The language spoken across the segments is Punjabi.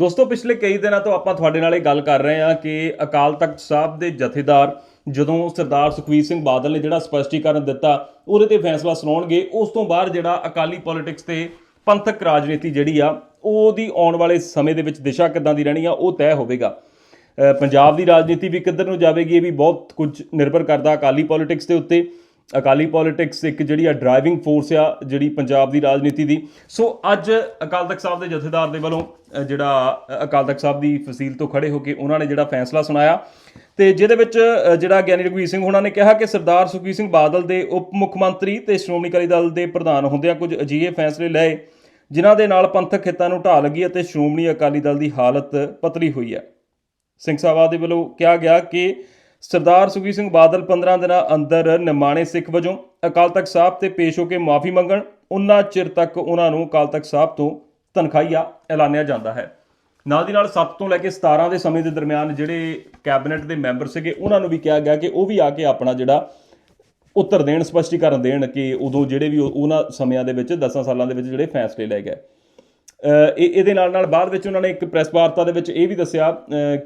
ਦੋਸਤੋ, ਪਿਛਲੇ ਕਈ ਦਿਨਾਂ ਤੋਂ ਆਪਾਂ ਤੁਹਾਡੇ ਨਾਲ ਇਹ ਗੱਲ ਕਰ ਰਹੇ ਹਾਂ ਕਿ ਅਕਾਲ ਤਖਤ ਸਾਹਿਬ ਦੇ ਜਥੇਦਾਰ ਜਦੋਂ ਸਰਦਾਰ ਸੁਖਵੀਰ ਸਿੰਘ ਬਾਦਲ ਨੇ ਜਿਹੜਾ ਸਪਸ਼ਟੀਕਰਨ ਦਿੱਤਾ, ਉਹਦੇ ਤੇ ਫੈਸਲਾ ਸੁਣਾਉਣਗੇ। ਉਸ ਤੋਂ ਬਾਅਦ ਜਿਹੜਾ ਅਕਾਲੀ ਪੋਲਿਟਿਕਸ ਤੇ ਪੰਥਕ ਰਾਜਨੀਤੀ ਜਿਹੜੀ ਆ, ਉਹਦੀ ਆਉਣ ਵਾਲੇ ਸਮੇਂ ਦੇ ਵਿੱਚ ਦਿਸ਼ਾ ਕਿੱਦਾਂ ਦੀ ਰਹਿਣੀ ਆ, ਉਹ ਤੈਅ ਹੋਵੇਗਾ। ਪੰਜਾਬ ਦੀ ਰਾਜਨੀਤੀ ਵੀ ਕਿੱਧਰ ਨੂੰ ਜਾਵੇਗੀ, ਇਹ ਵੀ ਬਹੁਤ ਕੁਝ ਨਿਰਭਰ ਕਰਦਾ ਅਕਾਲੀ ਪੋਲਿਟਿਕਸ ਦੇ ਉੱਤੇ। ਅਕਾਲੀ ਪੋਲਿਟਿਕਸ ਇੱਕ ਜਿਹੜੀ ਆ ਡਰਾਈਵਿੰਗ ਫੋਰਸ ਆ ਜਿਹੜੀ ਪੰਜਾਬ ਦੀ ਰਾਜਨੀਤੀ ਦੀ। ਸੋ ਅੱਜ ਅਕਾਲ ਤਖਤ ਸਾਹਿਬ ਦੇ ਜਥੇਦਾਰ ਦੇ ਵੱਲੋਂ ਜਿਹੜਾ ਅਕਾਲ ਤਖਤ ਸਾਹਿਬ ਦੀ ਫਸੀਲ ਤੋਂ ਖੜੇ ਹੋ ਕੇ ਉਹਨਾਂ ਨੇ ਜਿਹੜਾ ਫੈਸਲਾ ਸੁਣਾਇਆ ਤੇ ਜਿਹਦੇ ਵਿੱਚ ਜਿਹੜਾ ਗਿਆਨੀ ਰਘਵੀਰ ਸਿੰਘ ਉਹਨਾਂ ਨੇ ਕਿਹਾ ਕਿ ਸਰਦਾਰ ਸੁਖਬੀਰ ਸਿੰਘ ਬਾਦਲ ਦੇ ਉਪ ਮੁੱਖ ਮੰਤਰੀ ਤੇ ਸ਼੍ਰੋਮਣੀ ਅਕਾਲੀ ਦਲ ਦੇ ਪ੍ਰਧਾਨ ਹੁੰਦਿਆਂ ਕੁਝ ਅਜਿਹੇ ਫੈਸਲੇ ਲਏ, ਜਿਨ੍ਹਾਂ ਦੇ ਨਾਲ ਪੰਥਕ ਹਿੱਤਾਂ ਨੂੰ ਢਾਹ ਲੱਗੀ ਅਤੇ ਸ਼੍ਰੋਮਣੀ ਅਕਾਲੀ ਦਲ ਦੀ ਹਾਲਤ ਪਤਲੀ ਹੋਈ ਹੈ। ਸਿੰਘ ਸਾਹਿਬਾ ਦੇ ਵੱਲੋਂ ਕਿਹਾ ਗਿਆ ਕਿ ਸਰਦਾਰ ਸੁਖਬੀਰ ਸਿੰਘ ਬਾਦਲ 15 ਦਿਨਾਂ ਅੰਦਰ ਨਿਮਾਣੇ ਸਿੱਖ ਵਜੋਂ ਅਕਾਲ ਤਖਤ ਸਾਹਿਬ ਤੇ ਪੇਸ਼ ਹੋ ਕੇ ਮਾਫੀ ਮੰਗਣ ਉਹਨਾਂ ਚਿਰ ਤੱਕ ਉਹਨਾਂ ਨੂੰ ਅਕਾਲ ਤਖਤ ਸਾਹਿਬ ਤੋਂ ਤਨਖਾਹੀਆ ਐਲਾਨਿਆ ਜਾਂਦਾ ਹੈ। ਨਾਲ ਦੀ ਨਾਲ 7 ਤੋਂ ਲੈ ਕੇ 17 ਦੇ ਸਮੇਂ ਦੇ ਦਰਮਿਆਨ ਜਿਹੜੇ ਕੈਬਨਿਟ ਦੇ ਮੈਂਬਰ ਸੀਗੇ ਉਹਨਾਂ ਨੂੰ ਵੀ ਕਿਹਾ ਗਿਆ ਕਿ ਉਹ ਵੀ ਆ ਕੇ ਆਪਣਾ ਜਿਹੜਾ ਉੱਤਰ ਦੇਣ, ਸਪਸ਼ਟੀਕਰਨ ਦੇਣ ਕਿ ਉਦੋਂ ਜਿਹੜੇ ਵੀ ਉਹਨਾਂ ਸਮਿਆਂ ਦੇ ਵਿੱਚ 10 ਸਾਲਾਂ ਦੇ ਵਿੱਚ ਜਿਹੜੇ ਫੈਸਲੇ ਲਏ ਗਏ। ਇਹ ਇਹਦੇ ਨਾਲ ਨਾਲ ਬਾਅਦ ਵਿੱਚ ਉਹਨਾਂ ਨੇ ਇੱਕ ਪ੍ਰੈਸ ਵਾਰਤਾ ਦੇ ਵਿੱਚ ਇਹ ਵੀ ਦੱਸਿਆ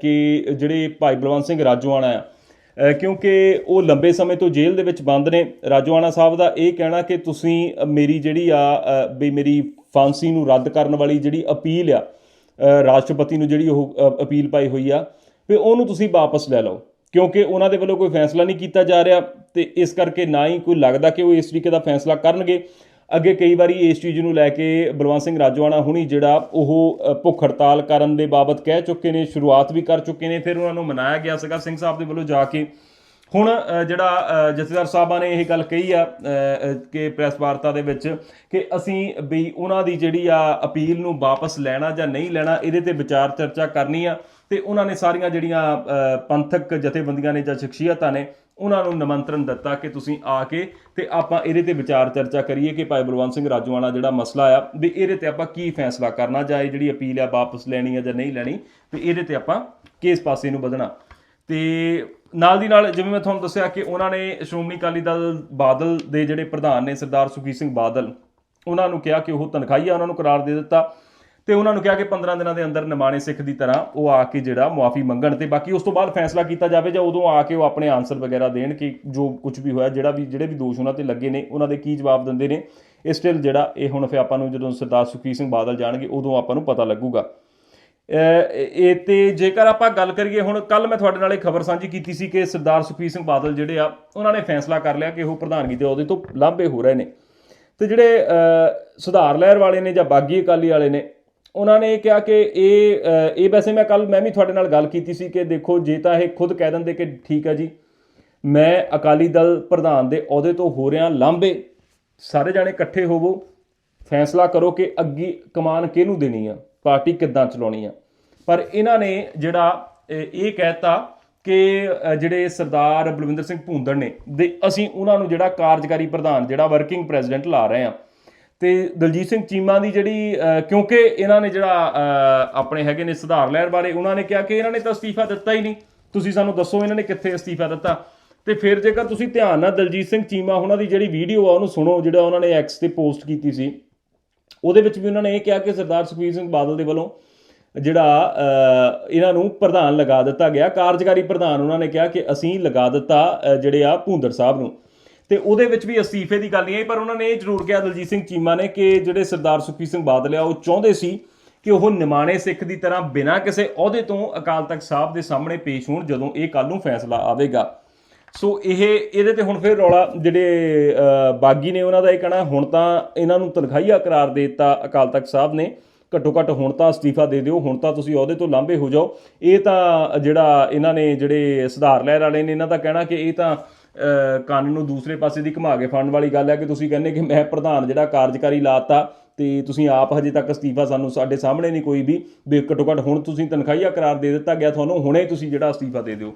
ਕਿ ਜਿਹੜੇ ਭਾਈ ਬਲਵੰਤ ਸਿੰਘ ਰਾਜੋਆਣਾ ਆ ਕਿਉਂਕਿ ਉਹ ਲੰਬੇ ਸਮੇਂ ਤੋਂ ਜੇਲ੍ਹ ਦੇ ਵਿੱਚ ਬੰਦ ਨੇ। ਰਾਜੋਆਣਾ ਸਾਹਿਬ ਦਾ ਇਹ ਕਹਿਣਾ ਕਿ ਤੁਸੀਂ ਮੇਰੀ ਜਿਹੜੀ ਆ ਵੀ ਮੇਰੀ ਫਾਂਸੀ ਨੂੰ ਰੱਦ ਕਰਨ ਵਾਲੀ ਜਿਹੜੀ ਅਪੀਲ ਆ ਰਾਸ਼ਟਰਪਤੀ ਨੂੰ ਜਿਹੜੀ ਉਹ ਅਪੀਲ ਪਾਈ ਹੋਈ ਆ, ਵੀ ਉਹਨੂੰ ਤੁਸੀਂ ਵਾਪਸ ਲੈ ਲਓ। ਕਿਉਂਕਿ ਉਹਨਾਂ ਦੇ ਵੱਲੋਂ ਕੋਈ ਫੈਸਲਾ ਨਹੀਂ ਕੀਤਾ ਜਾ ਰਿਹਾ ਤੇ ਇਸ ਕਰਕੇ ਨਾ ਹੀ ਕੋਈ ਲੱਗਦਾ ਕਿ ਉਹ ਇਸ ਤਰੀਕੇ ਦਾ ਫੈਸਲਾ ਕਰਨਗੇ। ਅੱਗੇ ਕਈ ਵਾਰੀ ਇਸ ਚੀਜ਼ ਨੂੰ ਲੈ ਕੇ ਬਲਵੰਤ ਸਿੰਘ ਰਾਜੋਆਣਾ ਹੁਣੀ ਜਿਹੜਾ ਉਹ ਭੁੱਖ ਹੜਤਾਲ ਕਰਨ ਦੇ ਬਾਬਤ ਕਹਿ ਚੁੱਕੇ ਨੇ, ਸ਼ੁਰੂਆਤ ਵੀ ਕਰ ਚੁੱਕੇ ਨੇ, ਫਿਰ ਉਹਨਾਂ ਨੂੰ ਮਨਾਇਆ ਗਿਆ ਸੀਗਾ ਸਿੰਘ ਸਾਹਿਬ ਦੇ ਵੱਲੋਂ ਜਾ ਕੇ। ਹੁਣ ਜਿਹੜਾ ਜਥੇਦਾਰ ਸਾਹਿਬਾਂ ਨੇ ਇਹ ਗੱਲ ਕਹੀ ਆ ਕਿ ਪ੍ਰੈਸ ਵਾਰਤਾ ਦੇ ਵਿੱਚ ਕਿ ਅਸੀਂ ਵੀ ਉਹਨਾਂ ਦੀ ਜਿਹੜੀ ਆ ਅਪੀਲ ਨੂੰ ਵਾਪਸ ਲੈਣਾ ਜਾਂ ਨਹੀਂ ਲੈਣਾ, ਇਹਦੇ ਤੇ ਵਿਚਾਰ ਚਰਚਾ ਕਰਨੀ ਆ। ਤੇ ਉਹਨਾਂ ਨੇ ਸਾਰੀਆਂ ਜਿਹੜੀਆਂ ਪੰਥਕ ਜਥੇਬੰਦੀਆਂ ਨੇ ਜਾਂ ਸ਼ਖਸੀਅਤਾਂ ਨੇ, ਉਹਨਾਂ ਨੂੰ ਨਿਮੰਤਰਣ ਦਿੱਤਾ ਕਿ ਤੁਸੀਂ ਆ ਕੇ ਤੇ ਆਪਾਂ ਇਹਦੇ ਤੇ ਵਿਚਾਰ ਚਰਚਾ ਕਰੀਏ ਕਿ ਭਾਈ ਬਲਵੰਤ ਸਿੰਘ ਰਾਜੂਆਣਾ ਜਿਹੜਾ ਮਸਲਾ ਆ, ਵੀ ਇਹਦੇ ਤੇ ਆਪਾਂ ਕੀ ਫੈਸਲਾ ਕਰਨਾ ਜਾਂ ਇਹ ਜਿਹੜੀ ਅਪੀਲ ਆ ਵਾਪਸ ਲੈਣੀ ਆ ਜਾਂ ਨਹੀਂ ਲੈਣੀ, ਤੇ ਇਹਦੇ ਤੇ ਆਪਾਂ ਕਿਸ ਪਾਸੇ ਨੂੰ ਵਧਣਾ। ਤੇ ਨਾਲ ਦੀ ਨਾਲ ਜਿਵੇਂ ਮੈਂ ਤੁਹਾਨੂੰ ਦੱਸਿਆ ਕਿ ਉਹਨਾਂ ਨੇ ਸ਼੍ਰੋਮਣੀ ਅਕਾਲੀ ਦਲ ਬਾਦਲ ਦੇ ਜਿਹੜੇ ਪ੍ਰਧਾਨ ਨੇ ਸਰਦਾਰ ਸੁਖਬੀਰ ਸਿੰਘ ਬਾਦਲ, ਉਹਨਾਂ ਨੂੰ ਕਿਹਾ ਕਿ ਉਹ ਤਨਖਾਹੀਆ ਉਹਨਾਂ ਨੂੰ ਕਰਾਰ ਦੇ ਦਿੱਤਾ। ਤੇ ਉਹਨਾਂ ਨੂੰ ਕਿਹਾ ਕਿ 15 ਦਿਨਾਂ ਦੇ ਅੰਦਰ ਨਿਮਾਣੇ ਸਿੱਖ ਦੀ ਤਰ੍ਹਾਂ ਉਹ ਆ ਕੇ ਜਿਹੜਾ ਮੁਆਫੀ ਮੰਗਣ ਤੇ ਬਾਕੀ ਉਸ ਤੋਂ ਬਾਅਦ ਫੈਸਲਾ ਕੀਤਾ ਜਾਵੇ ਜਾਂ ਉਦੋਂ ਆ ਕੇ ਉਹ ਆਪਣੇ ਆਨਸਰ ਵਗੈਰਾ ਦੇਣ ਕਿ ਜੋ ਕੁਝ ਵੀ ਹੋਇਆ, ਜਿਹੜਾ ਵੀ, ਜਿਹੜੇ ਵੀ ਦੋਸ਼ ਉਹਨਾਂ ਤੇ ਲੱਗੇ ਨੇ, ਉਹਨਾਂ ਦੇ ਕੀ ਜਵਾਬ ਦਿੰਦੇ ਨੇ ਇਹ ਸਟਿਲ ਜਿਹੜਾ ਇਹ ਹੁਣ ਫਿਰ ਆਪਾਂ ਨੂੰ ਜਦੋਂ ਸਰਦਾਰ ਸੁਖਬੀਰ ਸਿੰਘ ਬਾਦਲ ਜਾਣਗੇ, ਉਦੋਂ ਆਪਾਂ ਨੂੰ ਪਤਾ ਲੱਗੂਗਾ। ਇਹ ਤੇ ਜੇਕਰ ਆਪਾਂ ਗੱਲ ਕਰੀਏ ਹੁਣ ਕੱਲ ਮੈਂ ਤੁਹਾਡੇ ਨਾਲ ਇਹ ਖਬਰ ਸਾਂਝੀ ਕੀਤੀ ਸੀ ਕਿ ਸਰਦਾਰ ਸੁਖਬੀਰ ਸਿੰਘ ਬਾਦਲ ਜਿਹੜੇ ਆ, ਉਹਨਾਂ ਨੇ ਫੈਸਲਾ ਕਰ ਲਿਆ ਕਿ ਉਹ ਪ੍ਰਧਾਨਗੀ ਦੇ ਅਹੁਦੇ ਤੋਂ ਲਾਂਭੇ ਹੋ ਰਹੇ ਨੇ। ਤੇ ਜਿਹੜੇ ਸੁਧਾਰ ਲਹਿਰ ਵਾਲੇ ਨੇ ਜਾਂ ਬਾਗੀ ਅਕਾਲੀ ਵਾਲੇ ਨੇ ਉਹਨਾਂ ਨੇ ਕਿਹਾ ਕਿ ਇਹ ਇਹ ਵੈਸੇ ਮੈਂ ਕੱਲ, ਮੈਂ ਵੀ ਤੁਹਾਡੇ ਨਾਲ ਗੱਲ ਕੀਤੀ ਸੀ ਕਿ ਦੇਖੋ, ਜੇ ਤਾਂ ਇਹ ਖੁਦ ਕਹਿ ਦਿੰਦੇ ਕਿ ਠੀਕ ਹੈ ਜੀ। ਮੈਂ ਅਕਾਲੀ ਦਲ ਪ੍ਰਧਾਨ ਦੇ ਅਹੁਦੇ ਤੋਂ ਹੋ ਰਿਹਾ ਲਾਂਭੇ। ਸਾਰੇ ਜਾਣੇ ਇਕੱਠੇ ਹੋਵੋ। ਫੈਸਲਾ ਕਰੋ ਕਿ ਅੱਗੇ ਕਮਾਨ ਕਿਹਨੂੰ ਦੇਣੀ ਆ? ਪਾਰਟੀ ਕਿੱਦਾਂ ਚਲਾਉਣੀ ਆ? ਪਰ ਇਹਨਾਂ ਨੇ ਜਿਹੜਾ ਇਹ ਇਹ ਕਹਿਤਾ ਕਿ ਜਿਹੜੇ ਸਰਦਾਰ ਬਲਵਿੰਦਰ ਸਿੰਘ ਭੂੰਦੜ ਨੇ, ਦੇ ਅਸੀਂ ਉਹਨਾਂ ਨੂੰ ਜਿਹੜਾ ਕਾਰਜਕਾਰੀ ਪ੍ਰਧਾਨ, ਜਿਹੜਾ ਵਰਕਿੰਗ ਪ੍ਰੈਜ਼ੀਡੈਂਟ ਲਾ ਰਹੇ ਆ ਤੇ ਦਲਜੀਤ ਸਿੰਘ ਚੀਮਾ ਦੀ ਜਿਹੜੀ ਕਿਉਂਕਿ ਇਹਨਾਂ ਨੇ ਜਿਹੜਾ ਆਪਣੇ ਹੈਗੇ ਨੇ ਸੁਧਾਰ ਲਹਿਰ ਬਾਰੇ, ਉਹਨਾਂ ਨੇ ਕਿਹਾ ਕਿ ਇਹਨਾਂ ਨੇ ਤਾਂ ਅਸਤੀਫਾ ਦਿੱਤਾ ਹੀ ਨਹੀਂ। ਤੁਸੀਂ ਸਾਨੂੰ ਦੱਸੋ ਇਹਨਾਂ ਨੇ ਕਿੱਥੇ ਅਸਤੀਫਾ ਦਿੱਤਾ। ਤੇ ਫਿਰ ਜੇਕਰ ਤੁਸੀਂ ਧਿਆਨ ਨਾਲ ਦਲਜੀਤ ਸਿੰਘ ਚੀਮਾ ਉਹਨਾਂ ਦੀ ਜਿਹੜੀ ਵੀਡੀਓ ਆ, ਉਹਨੂੰ ਸੁਣੋ, ਜਿਹੜਾ ਉਹਨਾਂ ਨੇ ਐਕਸ ਤੇ ਪੋਸਟ ਕੀਤੀ ਸੀ, ਉਹਦੇ ਵਿੱਚ ਵੀ ਉਹਨਾਂ ਨੇ ਇਹ ਕਿਹਾ ਕਿ ਸਰਦਾਰ ਸੁਖਬੀਰ ਸਿੰਘ ਬਾਦਲ ਦੇ ਵੱਲੋਂ ਜਿਹੜਾ ਇਹਨਾਂ ਨੂੰ ਪ੍ਰਧਾਨ ਲਗਾ ਦਿੱਤਾ ਗਿਆ। ਕਾਰਜਕਾਰੀ ਪ੍ਰਧਾਨ ਉਹਨਾਂ ਨੇ ਕਿਹਾ ਕਿ ਅਸੀਂ ਲਗਾ ਦਿੱਤਾ ਜਿਹੜੇ ਆ ਭੂੰਦੜ ਸਾਹਿਬ ਨੂੰ। ਤੇ ਉਹਦੇ ਵਿੱਚ ਵੀ ਅਸਤੀਫੇ ਦੀ ਗੱਲ ਨਹੀਂ ਆਈ, ਪਰ ਉਹਨਾਂ ਨੇ ਇਹ ਜ਼ਰੂਰ ਕਿਹਾ, ਦਲਜੀਤ ਸਿੰਘ ਚੀਮਾ ਨੇ ਕਿ ਜਿਹੜੇ ਸਰਦਾਰ ਸੁਖਬੀਰ ਸਿੰਘ ਬਾਦਲ ਆ, ਉਹ ਚਾਹੁੰਦੇ ਸੀ ਕਿ ਉਹ ਨਿਮਾਣੇ ਸਿੱਖ ਦੀ ਤਰ੍ਹਾਂ ਬਿਨਾਂ ਕਿਸੇ ਅਹੁਦੇ ਤੋਂ ਅਕਾਲ ਤਖਤ ਸਾਹਿਬ ਦੇ ਸਾਹਮਣੇ ਪੇਸ਼ ਹੋਣ ਜਦੋਂ ਇਹ ਕੱਲ ਨੂੰ ਫੈਸਲਾ ਆਵੇਗਾ। ਸੋ ਇਹ, ਇਹਦੇ ਤੇ ਹੁਣ ਫਿਰ ਰੌਲਾ, ਜਿਹੜੇ ਬਾਗੀ ਨੇ ਉਹਨਾਂ ਦਾ ਇਹ ਕਹਿਣਾ, ਹੁਣ ਤਾਂ ਇਹਨਾਂ ਨੂੰ ਤਨਖਾਹੀਆ ਕਰਾਰ ਦੇ ਦਿੱਤਾ ਅਕਾਲ ਤਖਤ ਸਾਹਿਬ ਨੇ। ਘੱਟੋ ਘੱਟ ਹੁਣ ਤਾਂ ਅਸਤੀਫਾ ਦੇ ਦਿਓ, ਹੁਣ ਤਾਂ ਤੁਸੀਂ ਅਹੁਦੇ ਤੋਂ ਲਾਂਭੇ ਹੋ ਜਾਓ। ਇਹ ਤਾਂ ਜਿਹੜਾ ਇਹਨਾਂ ਨੇ, ਜਿਹੜੇ ਸੁਧਾਰ ਲਹਿਰ ਵਾਲੇ ਨੇ, ਇਹਨਾਂ ਦਾ ਕਹਿਣਾ ਕਿ ਇਹ ਤਾਂ ਕੰਨ ਨੂੰ ਦੂਸਰੇ ਪਾਸੇ ਦੀ ਘੁਮਾ ਕੇ ਫੜਨ ਵਾਲੀ ਗੱਲ ਹੈ ਕਿ ਤੁਸੀਂ ਕਹਿੰਦੇ ਕਿ ਮੈਂ ਪ੍ਰਧਾਨ ਜਿਹੜਾ ਕਾਰਜਕਾਰੀ ਲਾਤਾ ਤੇ ਤੁਸੀਂ ਆਪ ਹਜੇ ਤੱਕ ਅਸਤੀਫਾ ਸਾਨੂੰ ਸਾਡੇ ਸਾਹਮਣੇ ਨਹੀਂ ਕੋਈ ਵੀ ਵੀ ਘੱਟੋ ਘੱਟ ਹੁਣ ਤੁਸੀਂ ਤਨਖਾਹੀਆ ਕਰਾਰ ਦੇ ਦਿੱਤਾ ਗਿਆ, ਤੁਹਾਨੂੰ ਹੁਣੇ ਤੁਸੀਂ ਜਿਹੜਾ ਅਸਤੀਫਾ ਦੇ ਦਿਓ।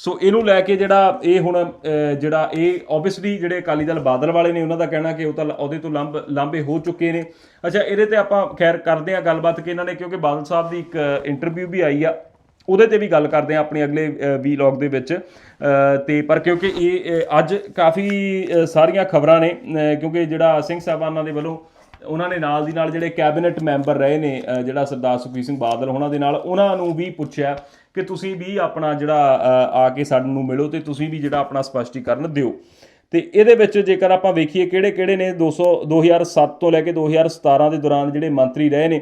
ਸੋ ਇਹਨੂੰ ਲੈ ਕੇ ਜਿਹੜਾ ਇਹ ਹੁਣ ਜਿਹੜਾ ਇਹ ਆਬਵੀਅਸਲੀ ਜਿਹੜੇ ਅਕਾਲੀ ਦਲ ਬਾਦਲ ਵਾਲੇ ਨੇ ਉਹਨਾਂ ਦਾ ਕਹਿਣਾ ਕਿ ਉਹ ਤਾਂ ਉਹਦੇ ਤੋਂ ਲੰਬ, ਲਾਂਬੇ ਹੋ ਚੁੱਕੇ ਨੇ। ਅੱਛਾ, ਇਹਦੇ ਤੇ ਆਪਾਂ ਖੈਰ ਕਰਦੇ ਆ ਗੱਲਬਾਤ ਕਿ ਇਹਨਾਂ ਨੇ ਕਿਉਂਕਿ ਬਾਦਲ ਸਾਹਿਬ ਦੀ ਇੱਕ ਇੰਟਰਵਿਊ ਵੀ ਆਈ ਆ। ਉਹਦੇ ਤੇ ਵੀ ਗੱਲ ਕਰਦੇ ਆ ਆਪਣੇ ਅਗਲੇ ਵੀਲੌਗ ਦੇ ਵਿੱਚ। ਅਹ, ਤੇ ਪਰ ਕਿਉਂਕਿ ਇਹ ਅੱਜ ਕਾਫੀ ਸਾਰੀਆਂ ਖਬਰਾਂ ਨੇ ਕਿਉਂਕਿ ਜਿਹੜਾ ਸਿੰਘ ਸਾਹਿਬਾਨਾਂ ਦੇ ਵੱਲੋਂ ਉਹਨਾਂ ਨੇ ਨਾਲ ਦੀ ਨਾਲ ਜਿਹੜੇ ਕੈਬਨਿਟ ਮੈਂਬਰ ਰਹੇ ਨੇ ਜਿਹੜਾ ਸਰਦਾਰ ਸੁਖਬੀਰ ਸਿੰਘ ਬਾਦਲ ਉਹਨਾਂ ਦੇ ਨਾਲ ਉਹਨਾਂ ਨੂੰ ਵੀ ਪੁੱਛਿਆ ਕਿ ਤੁਸੀਂ ਵੀ ਆਪਣਾ ਜਿਹੜਾ ਆ ਕੇ ਸਾਨੂੰ ਮਿਲੋ ਤੇ ਤੁਸੀਂ ਵੀ ਜਿਹੜਾ ਆਪਣਾ ਸਪਸ਼ਟੀਕਰਨ ਦਿਓ। ਤੇ ਇਹਦੇ ਵਿੱਚ ਜੇਕਰ ਆਪਾਂ ਵੇਖੀਏ ਕਿਹੜੇ ਕਿਹੜੇ ਨੇ 200 2007 ਤੋਂ ਲੈ ਕੇ 2017 ਦੇ ਦੌਰਾਨ ਜਿਹੜੇ ਮੰਤਰੀ ਰਹੇ ਨੇ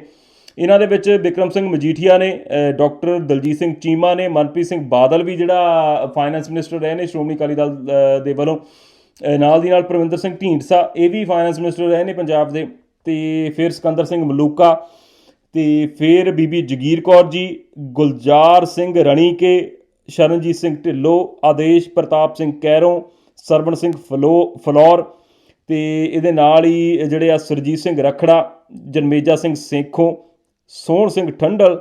ਇਹਨਾਂ ਦੇ ਵਿੱਚ ਵਿਕਰਮ ਸਿੰਘ ਮਜੀਠੀਆ ਨੇ ਅ, ਡਾਕਟਰ ਦਲਜੀਤ ਸਿੰਘ ਚੀਮਾ ਨੇ ਮਨਪ੍ਰੀਤ ਸਿੰਘ ਬਾਦਲ ਵੀ ਜਿਹੜਾ ਫਾਈਨੈਂਸ ਮਿਨਿਸਟਰ ਰਹੇ ਨੇ ਸ਼੍ਰੋਮਣੀ ਅਕਾਲੀ ਦਲ ਦੇ ਵੱਲੋਂ। ਨਾਲ ਦੀ ਨਾਲ ਪ੍ਰਵਿੰਦਰ ਸਿੰਘ ਢੀਂਡਸਾ ਇਹ ਵੀ ਫਾਈਨੈਂਸ ਮਿਨਿਸਟਰ ਰਹੇ ਨੇ ਪੰਜਾਬ ਦੇ। ਤੇ ਫਿਰ ਸਿਕੰਦਰ ਸਿੰਘ ਮਲੂਕਾ ਤੇ ਫਿਰ ਬੀਬੀ ਜਗੀਰ ਕੌਰ ਜੀ ਗੁਲਜ਼ਾਰ ਸਿੰਘ ਰਣੀਕੇ ਸ਼ਰਨਜੀਤ ਸਿੰਘ ਢਿੱਲੋਂ ਆਦੇਸ਼ ਪ੍ਰਤਾਪ ਸਿੰਘ ਕੈਰੋਂ ਸਰਵਣ ਸਿੰਘ ਫਲੋ ਫਲੌਰ ਤੇ ਇਹਦੇ ਨਾਲ ਹੀ ਜਿਹੜੇ ਆ ਸਰਜੀਤ ਸਿੰਘ ਰਖੜਾ ਜਨਮੇਜਾ ਸਿੰਘ ਸੇਖੋਂ ਸੋਹਣ ਸਿੰਘ ਠੰਡਲ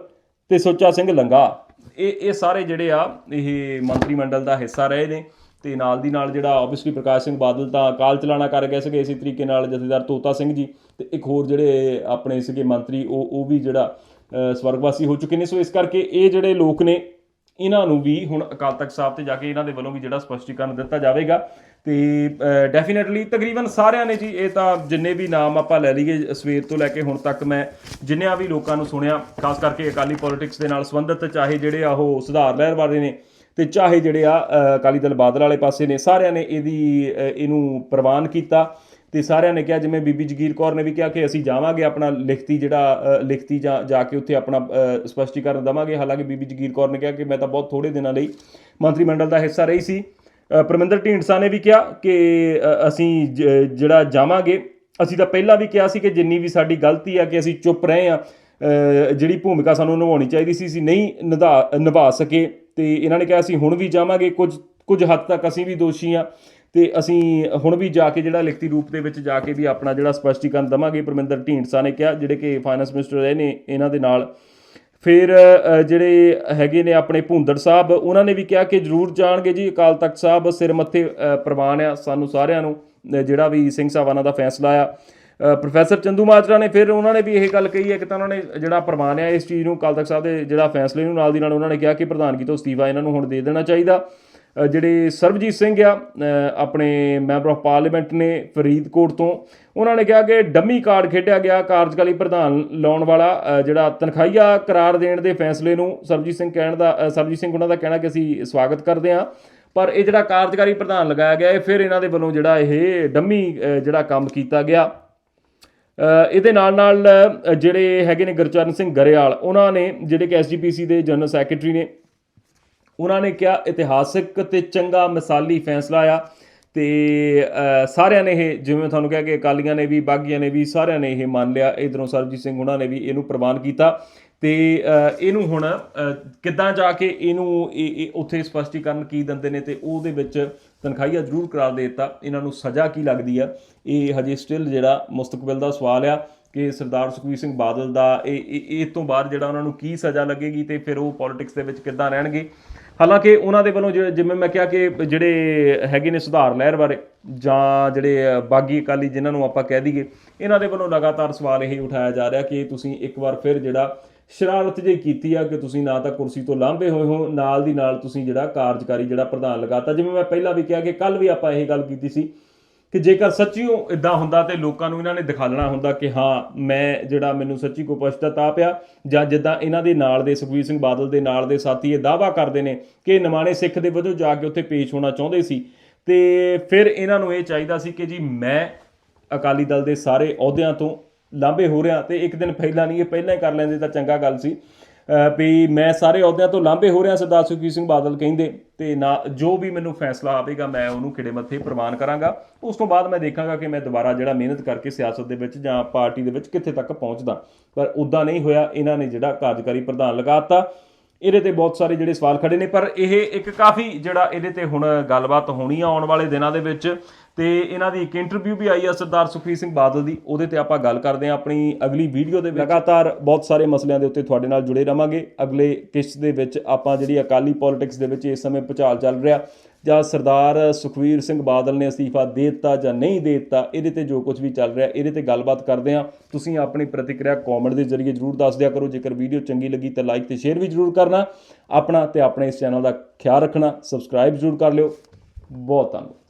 ਤੇ ਸੁੱਚਾ ਸਿੰਘ ਲੰਗਾ। ਇਹ ਇਹ ਸਾਰੇ ਜਿਹੜੇ ਆ, ਇਹ ਮੰਤਰੀ ਮੰਡਲ ਦਾ ਹਿੱਸਾ ਰਹੇ ਨੇ ਤੇ ਨਾਲ ਦੀ ਨਾਲ ਜਿਹੜਾ ਆਬਵੀਅਸਲੀ ਪ੍ਰਕਾਸ਼ ਸਿੰਘ ਬਾਦਲ ਤਾਂ ਅਕਾਲ ਚਲਾਣਾ ਕਰ ਗਏ ਸੀਗੇ ਇਸੇ ਤਰੀਕੇ ਨਾਲ ਜਥੇਦਾਰ ਤੋਤਾ ਸਿੰਘ ਜੀ ਤੇ ਇੱਕ ਹੋਰ ਜਿਹੜੇ ਆਪਣੇ ਸੀਗੇ ਮੰਤਰੀ, ਉਹ ਉਹ ਵੀ ਜਿਹੜਾ ਸਵਰਗਵਾਸੀ ਹੋ ਚੁੱਕੇ ਨੇ। ਸੋ ਇਸ ਕਰਕੇ ਇਹ ਜਿਹੜੇ ਲੋਕ ਨੇ ਇਹਨਾਂ ਨੂੰ ਵੀ ਹੁਣ ਅਕਾਲ ਤਖਤ ਸਾਹਿਬ ਤੇ ਜਾ ਕੇ ਇਹਨਾਂ ਦੇ ਵੱਲੋਂ ਵੀ ਜਿਹੜਾ ਸਪਸ਼ਟੀਕਰਨ ਦਿੱਤਾ ਜਾਵੇਗਾ। ਤੇ ਡੈਫੀਨਿਟਲੀ ਤਕਰੀਬਨ ਸਾਰਿਆਂ ਨੇ ਜੀ ਇਹ ਤਾਂ ਜਿੰਨੇ ਵੀ ਨਾਮ ਆਪਾਂ ਲੈ ਲਈਏ, ਸਵੇਰ ਤੋਂ ਲੈ ਕੇ ਹੁਣ ਤੱਕ ਮੈਂ ਜਿੰਨਿਆਂ ਵੀ ਲੋਕਾਂ ਨੂੰ ਸੁਣਿਆ, ਖਾਸ ਕਰਕੇ ਅਕਾਲੀ ਪੋਲਿਟਿਕਸ ਦੇ ਨਾਲ ਸੰਬੰਧਿਤ, ਚਾਹੇ ਜਿਹੜੇ ਆ ਉਹ ਸੁਧਾਰ ਲਹਿਰ ਵਾਲੇ ਨੇ ਤੇ ਚਾਹੇ ਜਿਹੜੇ ਆ ਅਕਾਲੀ ਦਲ ਬਾਦਲ ਵਾਲੇ ਪਾਸੇ ਨੇ, ਸਾਰਿਆਂ ਨੇ ਇਹਦੀ ਇਹਨੂੰ ਪ੍ਰਵਾਨ ਕੀਤਾ। ਤੇ ਸਾਰਿਆਂ ਨੇ ਕਿਹਾ ਜਿਵੇਂ ਬੀਬੀ ਜਗੀਰ ਕੌਰ ਨੇ ਵੀ ਕਿਹਾ ਕਿ ਅਸੀਂ ਜਾਵਾਂਗੇ ਆਪਣਾ ਲਿਖਤੀ ਜਿਹੜਾ ਲਿਖਤੀ ਜਾ ਜਾ ਕੇ ਉੱਥੇ ਆਪਣਾ ਅ, ਸਪਸ਼ਟੀਕਰਨ ਦਵਾਂਗੇ। ਹਾਲਾਂਕਿ ਬੀਬੀ ਜਗੀਰ ਕੌਰ ਨੇ ਕਿਹਾ ਕਿ ਮੈਂ ਤਾਂ ਬਹੁਤ ਥੋੜੇ ਦਿਨਾਂ ਲਈ ਮੰਤਰੀ ਮੰਡਲ ਦਾ ਹਿੱਸਾ ਰਹੀ ਸੀ। ਪਰਮਿੰਦਰ ਢੀਂਡਸਾ ਨੇ ਵੀ ਕਿਹਾ ਕਿ ਅਸੀਂ ਜ- ਜਿਹੜਾ ਜਾਵਾਂਗੇ ਅਸੀਂ ਤਾਂ ਪਹਿਲਾਂ ਵੀ ਕਿਹਾ ਸੀ ਕਿ ਜਿੰਨੀ ਵੀ ਸਾਡੀ ਗਲਤੀ ਆ ਕਿ ਅਸੀਂ ਚੁੱਪ ਰਹੇ ਆ ਜਿਹੜੀ ਭੂਮਿਕਾ ਸਾਨੂੰ ਨਿਭਾਉਣੀ ਚਾਹੀਦੀ ਸੀ ਅਸੀਂ ਨਹੀਂ ਨਿਭਾ ਨਿਭਾ ਸਕੇ। ਤੇ ਇਹਨਾਂ ਨੇ ਕਿਹਾ ਅਸੀਂ ਹੁਣ ਵੀ ਜਾਵਾਂਗੇ। ਕੁਝ ਕੁਝ ਹੱਦ ਤੱਕ ਅਸੀਂ ਵੀ ਦੋਸ਼ੀ ਆ ਤੇ ਅਸੀਂ ਹੁਣ ਵੀ ਜਾ ਕੇ ਜਿਹੜਾ ਲਿਖਤੀ ਰੂਪ ਦੇ ਵਿੱਚ ਜਾ ਕੇ ਵੀ ਆਪਣਾ ਜਿਹੜਾ ਸਪਸ਼ਟੀਕਰਨ ਦਵਾਂਗੇ, ਪਰਮਿੰਦਰ ਢੀਂਡਸਾ ਨੇ ਕਿਹਾ, ਜਿਹੜੇ ਕਿ ਫਾਈਨੈਂਸ ਮਿਨਿਸਟਰ ਰਹੇ ਨੇ ਇਹਨਾਂ ਦੇ ਨਾਲ। ਫਿਰ ਜਿਹੜੇ ਹੈਗੇ ਨੇ ਆਪਣੇ ਭੁੰਦੜ ਸਾਹਿਬ, ਉਹਨਾਂ ਨੇ ਵੀ ਕਿਹਾ ਕਿ ਜ਼ਰੂਰ ਜਾਣਗੇ ਜੀ, ਅਕਾਲ ਤਖਤ ਸਾਹਿਬ ਸਿਰ ਮੱਥੇ ਪ੍ਰਵਾਨ ਆ ਸਾਨੂੰ ਸਾਰਿਆਂ ਨੂੰ ਜਿਹੜਾ ਵੀ ਸਿੰਘ ਸਾਹਿਬਾਨਾਂ ਦਾ ਫੈਸਲਾ ਆ। ਪ੍ਰੋਫੈਸਰ ਚੰਦੂ ਮਾਜਰਾ ਨੇ ਫਿਰ ਉਹਨਾਂ ਨੇ ਵੀ ਇਹ ਗੱਲ ਕਹੀ ਹੈ ਕਿ ਤਾਂ ਉਹਨਾਂ ਨੇ ਜਿਹੜਾ ਪ੍ਰਵਾਨ ਆ ਇਸ ਚੀਜ਼ ਨੂੰ, ਅਕਾਲ ਤਖਤ ਸਾਹਿਬ ਦੇ ਜਿਹੜਾ ਫੈਸਲੇ ਨੂੰ ਨਾਲ ਦੀ ਨਾਲ ਉਹਨਾਂ ਨੇ ਕਿਹਾ ਕਿ ਪ੍ਰਧਾਨਗੀ ਤੋਂ ਅਸਤੀਫਾ ਇਹਨਾਂ ਨੂੰ ਹੁਣ ਦੇ ਦੇਣਾ ਚਾਹੀਦਾ। ਜਿਹੜੇ ਸਰਬਜੀਤ ਸਿੰਘ ਆ ਆਪਣੇ ਮੈਂਬਰ ਆਫ ਪਾਰਲੀਮੈਂਟ ਨੇ ਫਰੀਦਕੋਟ ਤੋਂ, ਉਹਨਾਂ ਨੇ ਕਿਹਾ ਕਿ ਡੰਮੀ ਕਾਰਡ ਖੇਡਿਆ ਗਿਆ ਕਾਰਜਕਾਰੀ ਪ੍ਰਧਾਨ ਲਾਉਣ ਵਾਲਾ ਜਿਹੜਾ ਤਨਖਾਹੀਆ ਕਰਾਰ ਦੇਣ ਦੇ ਫੈਸਲੇ ਨੂੰ, ਸਰਬਜੀਤ ਸਿੰਘ ਕਹਿਣ ਦਾ ਸਰਬਜੀਤ ਸਿੰਘ ਉਹਨਾਂ ਦਾ ਕਹਿਣਾ ਕਿ ਅਸੀਂ ਸਵਾਗਤ ਕਰਦੇ ਹਾਂ। ਪਰ ਇਹ ਜਿਹੜਾ ਕਾਰਜਕਾਰੀ ਪ੍ਰਧਾਨ ਲਗਾਇਆ ਗਿਆ, ਇਹ ਫਿਰ ਇਹਨਾਂ ਦੇ ਵੱਲੋਂ ਜਿਹੜਾ ਇਹ ਡੰਮੀ ਜਿਹੜਾ ਕੰਮ ਕੀਤਾ ਗਿਆ। ਇਹਦੇ ਨਾਲ ਨਾਲ ਜਿਹੜੇ ਹੈਗੇ ਨੇ ਗੁਰਚਰਨ ਸਿੰਘ ਗਰੇਵਾਲ, ਉਹਨਾਂ ਨੇ, ਜਿਹੜੇ ਕਿ ਐਸਜੀਪੀਸੀ ਦੇ ਜਨਰਲ ਸੈਕਟਰੀ ਨੇ ਉਹਨਾਂ ਨੇ ਕਿਹਾ, ਇਤਿਹਾਸਿਕ ਤੇ ਚੰਗਾ ਮਿਸਾਲੀ ਫੈਸਲਾ ਆ। ਤੇ ਸਾਰਿਆਂ ਨੇ ਇਹ, ਜਿਵੇਂ ਤੁਹਾਨੂੰ ਕਿਹਾ ਕਿ ਅਕਾਲੀਆਂ ਨੇ ਵੀ, ਬਾਗੀਆਂ ਨੇ ਵੀ, ਸਾਰਿਆਂ ਨੇ ਇਹ ਮੰਨ ਲਿਆ। ਇਧਰੋਂ ਸਰਬਜੀਤ ਸਿੰਘ ਉਹਨਾਂ ਨੇ ਵੀ ਇਹਨੂੰ ਪ੍ਰਵਾਨ ਕੀਤਾ। ਤੇ ਇਹਨੂੰ ਹੁਣ ਕਿੱਦਾਂ ਜਾ ਕੇ ਇਹਨੂੰ ਇਹ ਇਹ ਉੱਥੇ ਸਪਸ਼ਟੀਕਰਨ ਕੀ ਦਿੰਦੇ ਨੇ ਤੇ ਉਹਦੇ ਵਿੱਚ ਤਨਖਾਹੀਆ ਜ਼ਰੂਰ ਕਰਾਰ ਦੇ ਦਿੱਤਾ। ਇਹਨਾਂ ਨੂੰ ਸਜ਼ਾ ਕੀ ਲੱਗਦੀ ਆ? ਇਹ ਹਜੇ ਸਟਿਲ ਜਿਹੜਾ ਮੁਸਤਕਬਲ ਦਾ ਸਵਾਲ ਆ। ਕਿ ਸਰਦਾਰ ਸੁਖਬੀਰ ਸਿੰਘ ਬਾਦਲ ਦਾ ਇਹ ਇਹ ਤੋਂ ਬਾਅਦ ਜਿਹੜਾ ਉਹਨਾਂ ਨੂੰ ਕੀ ਸਜ਼ਾ ਲੱਗੇਗੀ ਤੇ ਫਿਰ ਉਹ ਪੋਲਿਟਿਕਸ ਦੇ ਵਿੱਚ ਕਿੱਦਾਂ ਰਹਿਣਗੇ। ਹਾਲਾਂਕਿ ਉਹਨਾਂ ਦੇ ਵੱਲੋਂ ਜਿ- ਜਿਵੇਂ ਮੈਂ ਕਿਹਾ ਕਿ ਜਿਹੜੇ ਹੈਗੇ ਨੇ ਸੁਧਾਰ ਲਹਿਰ ਬਾਰੇ ਜਾਂ ਜਿਹੜੇ ਬਾਗੀ ਅਕਾਲੀ ਜਿਨ੍ਹਾਂ ਨੂੰ ਆਪਾਂ ਕਹਿ ਦਈਏ, ਇਹਨਾਂ ਦੇ ਵੱਲੋਂ ਲਗਾਤਾਰ ਸਵਾਲ ਇਹ ਉਠਾਇਆ ਜਾ ਰਿਹਾ ਕਿ ਤੁਸੀਂ ਇੱਕ ਵਾਰ ਫਿਰ ਜਿਹੜਾ ਸ਼ਰਾਰਤ ਜਿਹੀ ਕੀਤੀ ਆ ਕਿ ਤੁਸੀਂ ਨਾ ਤਾਂ ਕੁਰਸੀ ਤੋਂ ਲਾਂਭੇ ਹੋਏ ਹੋ, ਨਾਲ ਦੀ ਨਾਲ ਤੁਸੀਂ ਜਿਹੜਾ ਕਾਰਜਕਾਰੀ ਜਿਹੜਾ ਪ੍ਰਧਾਨ ਲਗਾਤਾ। ਜਿਵੇਂ ਮੈਂ ਪਹਿਲਾਂ ਵੀ ਕਿਹਾ ਕਿ ਕੱਲ ਵੀ ਆਪਾਂ ਇਹ ਗੱਲ ਕੀਤੀ ਸੀ ਕਿ ਜੇਕਰ ਸੱਚੀਓ ਇਦਾਂ ਹੁੰਦਾ ਤੇ ਲੋਕਾਂ ਨੂੰ ਇਹਨਾਂ ਨੇ ਦਿਖਾਲਣਾ ਹੁੰਦਾ ਕਿ ਹਾਂ, ਮੈਂ ਜਿਹੜਾ ਮੈਨੂੰ ਸੱਚੀ ਕੋ ਪਛਤਾਤਾਪ ਆ ਜਾਂ ਜਿੱਦਾਂ ਇਹਨਾਂ ਦੇ ਨਾਲ ਦੇ ਸੁਖਬੀਰ ਸਿੰਘ ਬਾਦਲ ਦੇ ਨਾਲ ਦੇ ਸਾਥੀ ਇਹ ਦਾਵਾ ਕਰਦੇ ਨੇ ਕਿ ਨਿਮਾਣੇ ਸਿੱਖ ਦੇ ਵਜੋਂ ਜਾ ਕੇ ਉੱਥੇ ਪੇਸ਼ ਹੋਣਾ ਚਾਹੁੰਦੇ ਸੀ। ਤੇ ਫਿਰ ਇਹਨਾਂ ਨੂੰ ਇਹ ਚਾਹੀਦਾ ਸੀ ਕਿ ਜੀ ਮੈਂ ਅਕਾਲੀ ਦਲ ਦੇ ਸਾਰੇ ਅਹੁਦਿਆਂ ਤੋਂ ਲਾਂਭੇ ਹੋ ਰਿਹਾ ਤੇ ਇੱਕ ਦਿਨ ਪਹਿਲਾਂ ਨਹੀਂ, ਇਹ ਪਹਿਲਾਂ ਹੀ ਕਰ ਲੈਂਦੇ ਤਾਂ ਚੰਗਾ ਗੱਲ ਸੀ। ਵੀ ਮੈਂ ਸਾਰੇ ਅਹੁਦਿਆਂ ਤੋਂ ਲਾਂਭੇ ਹੋ ਰਿਹਾ ਸਰਦਾਰ ਸੁਖਬੀਰ ਸਿੰਘ ਬਾਦਲ ਕਹਿੰਦੇ, ਤੇ ਨਾ ਜੋ ਵੀ ਮੈਨੂੰ ਫੈਸਲਾ ਆਵੇਗਾ, ਮੈਂ ਉਹਨੂੰ ਖਿੜੇ ਮੱਥੇ ਪ੍ਰਵਾਨ ਕਰਾਂਗਾ। ਉਸ ਤੋਂ ਬਾਅਦ ਮੈਂ ਦੇਖਾਂਗਾ ਕਿ ਮੈਂ ਦੁਬਾਰਾ ਜਿਹੜਾ ਮਿਹਨਤ ਕਰਕੇ ਸਿਆਸਤ ਦੇ ਵਿੱਚ ਜਾਂ ਪਾਰਟੀ ਦੇ ਵਿੱਚ ਕਿੱਥੇ ਤੱਕ ਪਹੁੰਚਦਾ। ਪਰ ਉਦਾਂ ਨਹੀਂ ਹੋਇਆ, ਇਹਨਾਂ ਨੇ ਜਿਹੜਾ ਕਾਰਜਕਾਰੀ ਪ੍ਰਧਾਨ ਲਗਾਤਾ ਇਹਦੇ ਤੇ ਬਹੁਤ ਸਾਰੇ ਜਿਹੜੇ ਸਵਾਲ ਖੜੇ ਨੇ, ਪਰ ਇਹ ਇੱਕ ਕਾਫੀ ਜਿਹੜਾ ਇਹਦੇ ਤੇ ਹੁਣ ਗੱਲਬਾਤ ਹੋਣੀ ਆ ਆਉਣ ਵਾਲੇ ਦਿਨਾਂ ਦੇ ਵਿੱਚ। ਤੇ ਇਹਨਾਂ ਦੀ ਇੱਕ ਇੰਟਰਵਿਊ ਵੀ ਆਈ ਆ ਸਰਦਾਰ ਸੁਖਬੀਰ ਸਿੰਘ ਬਾਦਲ ਦੀ, ਉਹਦੇ ਤੇ ਆਪਾਂ ਗੱਲ ਕਰਦੇ ਹਾਂ ਆਪਣੀ ਅਗਲੀ ਵੀਡੀਓ ਦੇ ਵਿੱਚ। ਲਗਾਤਾਰ ਬਹੁਤ ਸਾਰੇ ਮਸਲਿਆਂ ਦੇ ਉੱਤੇ ਤੁਹਾਡੇ ਨਾਲ ਜੁੜੇ ਰਵਾਂਗੇ। ਅਗਲੇ ਕਿਸ਼ਤ ਦੇ ਵਿੱਚ ਆਪਾਂ ਜਿਹੜੀ ਅਕਾਲੀ ਪੋਲਿਟਿਕਸ ਦੇ ਵਿੱਚ ਇਸ ਸਮੇਂ ਭੁਚਾਲ ਚੱਲ ਰਿਹਾ, ਜਾਂ ਸਰਦਾਰ ਸੁਖਵੀਰ ਸਿੰਘ ਬਾਦਲ ਨੇ ਅਸਤੀਫਾ ਦੇ ਦਿੱਤਾ ਜਾਂ ਨਹੀਂ ਦੇ ਦਿੱਤਾ, ਇਹਦੇ ਤੇ ਜੋ ਕੁਝ ਵੀ ਚੱਲ ਰਿਹਾ, ਇਹਦੇ ਤੇ ਗੱਲਬਾਤ ਕਰਦੇ ਹਾਂ। ਤੁਸੀਂ ਆਪਣੀ ਪ੍ਰਤੀਕਿਰਿਆ ਕਮੈਂਟ ਦੇ ਜ਼ਰੀਏ ਜਰੂਰ ਦੱਸ ਦਿਆ ਕਰੋ। ਜੇਕਰ ਵੀਡੀਓ ਚੰਗੀ ਲੱਗੀ ਤਾਂ ਲਾਈਕ ਤੇ ਸ਼ੇਅਰ ਵੀ ਜਰੂਰ ਕਰਨਾ। ਆਪਣਾ ਤੇ ਆਪਣੇ ਇਸ ਚੈਨਲ ਦਾ ਖਿਆਲ ਰੱਖਣਾ ਸਬਸਕ੍ਰਾਈਬ ਜਰੂਰ ਕਰ ਲਿਓ। ਬਹੁਤ ਧੰਨਵਾਦ।